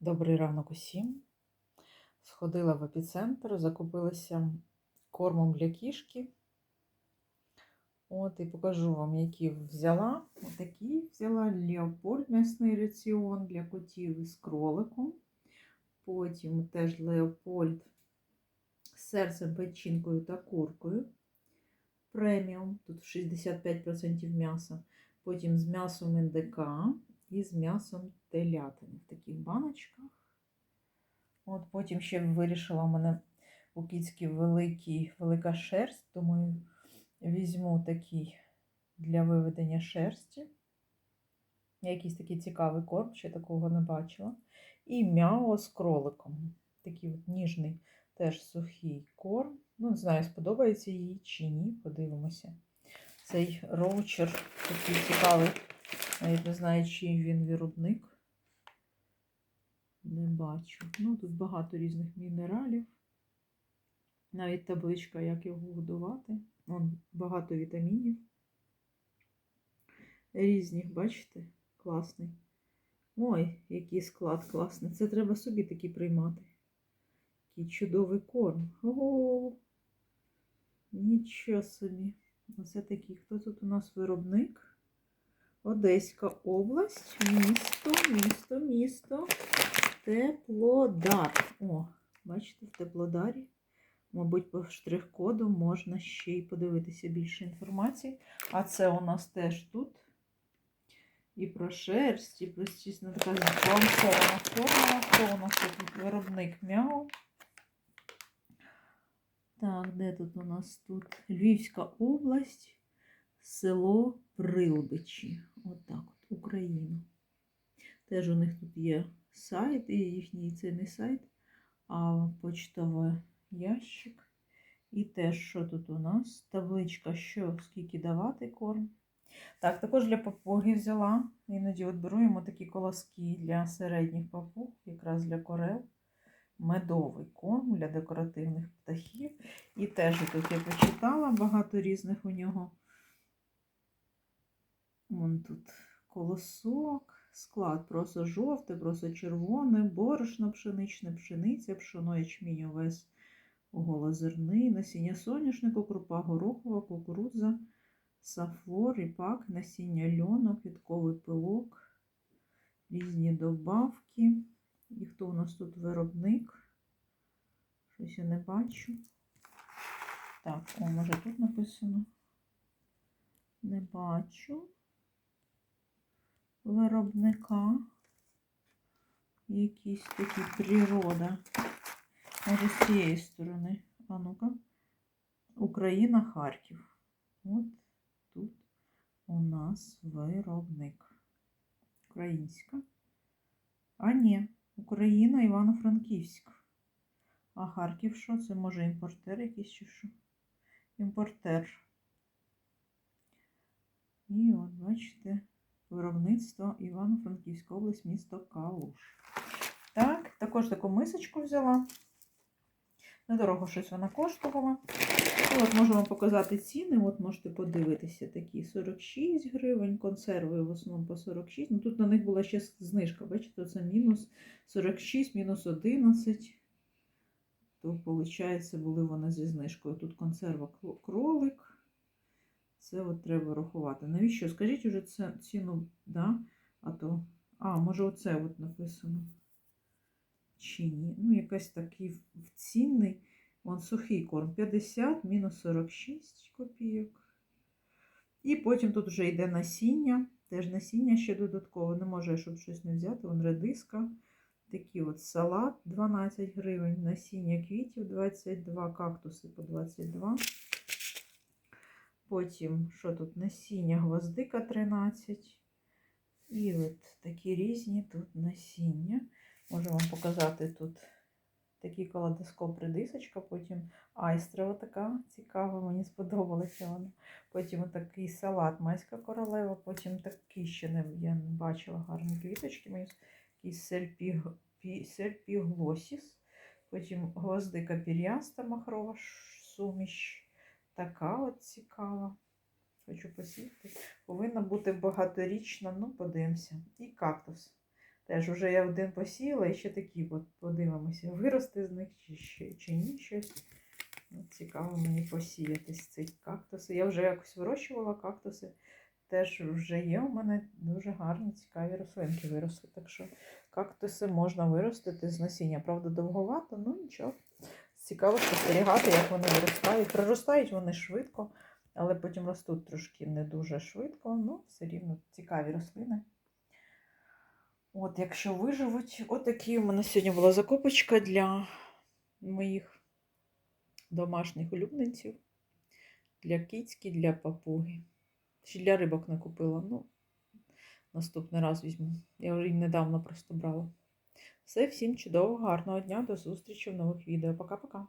Добрий ранок усім. Сходила в епіцентр, закупилася кормом для кішки. От і покажу вам, які взяла. Отакі взяла Леопольд м'ясний раціон для котів із кроликом. Потім теж Леопольд з серцем, печінкою та куркою. Преміум, тут 65% м'яса. Потім з м'ясом індика і з м'ясом телятини таких баночках. От Потім ще вирішила у мене у кіцьки великий, велика шерсть. Думаю, візьму такий для виведення шерсті. Якийсь такий цікавий корм, ще такого не бачила. І м'яо з кроликом. Такий от ніжний, теж сухий корм. Ну, не знаю, сподобається їй чи ні. Подивимося. Цей роучер такий цікавий. Навіть не знаю, чий він виробник. Не бачу. Ну, тут багато різних мінералів. Навіть табличка, як його годувати. Вон багато вітамінів. Різних, бачите? Класний. Ой, який склад класний. Це треба собі такі приймати. Який чудовий корм. О, нічого собі. Оце такий. Хто тут у нас виробник? Одеська область, місто, місто, місто. Теплодар. О, бачите, в Теплодарі. Мабуть, по штрих-коду можна ще й подивитися більше інформації. А це у нас теж тут. І про шерсть, і про чесно така збалансована формула. Хто у нас тут виробник мяу? Так, де тут у нас тут? Львівська область, село Прилбичі. Отак от, Україна. Теж у них тут є сайт, і їхній це не сайт, а почтовий ящик. І теж, що тут у нас? Табличка, що скільки давати корм. Так, також для папуги взяла. Іноді от беру такі колоски для середніх папуг, якраз для корел. Медовий корм для декоративних птахів. І теж тут я почитала багато різних у нього. Вон тут колосок, склад просто жовте, просто червоне, борошно пшеничне, пшениця, пшоно, ячмінь, овес, голозерний, насіння соняшнику, крупа горохова, кукурудза, сафлор, ріпак, насіння льону, квітковий пилок, різні добавки. І хто у нас тут виробник? Щось я не бачу. Так, о, може тут написано? Не бачу виробника. Якісь такі природа. Може, з цієї сторони. А ну-ка. Україна, Харків. От тут у нас виробник. Українська. А ні, Україна, Івано-Франківськ. А Харків що? Це може імпортер якийсь чи що? Імпортер. І от, бачите, виробництво Івано-Франківська область, місто Калуш. Так, також таку мисочку взяла. Недорого щось вона коштувала. От вам показати ціни. От можете подивитися такі 46 гривень, консерви в основному по 46. Ну тут на них була ще знижка, бачите, це мінус 46, мінус 11. То, виходить, були вони зі знижкою. Тут консерва кролик. Це от треба рахувати. Навіщо? Скажіть уже це ціну, да? А то. А, може, оце от написано. Чи ні? Ну, якась такий цінний. Вон сухий корм 50, мінус 46 копійок. І потім тут вже йде насіння. Теж насіння ще додатково. Не може, щоб щось не взяти. Вон редиска. Такий от салат 12 гривень, насіння квітів 22, кактуси по 22. Потім, що тут? Насіння гвоздика 13. І от такі різні тут насіння. Можу вам показати тут такий каладоскоп редисочка, потім айстрова така цікава, мені сподобалася вона. Потім такий салат майська королева, потім такий ще не я не бачила гарні квіточки. Мені якийсь серпіглосіс. Потім гвоздика пір'яста махрова суміш. Така от цікава. Хочу посіяти. Повинна бути багаторічна, ну, подивимося. І кактус. Теж вже я один посіяла і ще такі, от подивимося, виросте з них чи, ще, чи ні щось. Цікаво мені посіяти з цих кактуси. Я вже якось вирощувала кактуси. Теж вже є у мене дуже гарні, цікаві рослинки виросли. Так що кактуси можна виростити з насіння. Правда, довговато, ну нічого. Цікаво спостерігати, як вони виростають. Проростають вони швидко, але потім ростуть трошки не дуже швидко. Ну, все рівно цікаві рослини. От, якщо виживуть, отакі у мене сьогодні була закупочка для моїх домашніх улюбленців. Для кицьки, для папуги. Ще для рибок не купила. Ну, наступний раз візьму. Я вже недавно просто брала. Все, всім чудового, гарного дня, до зустрічі в нових відео. Пока-пока.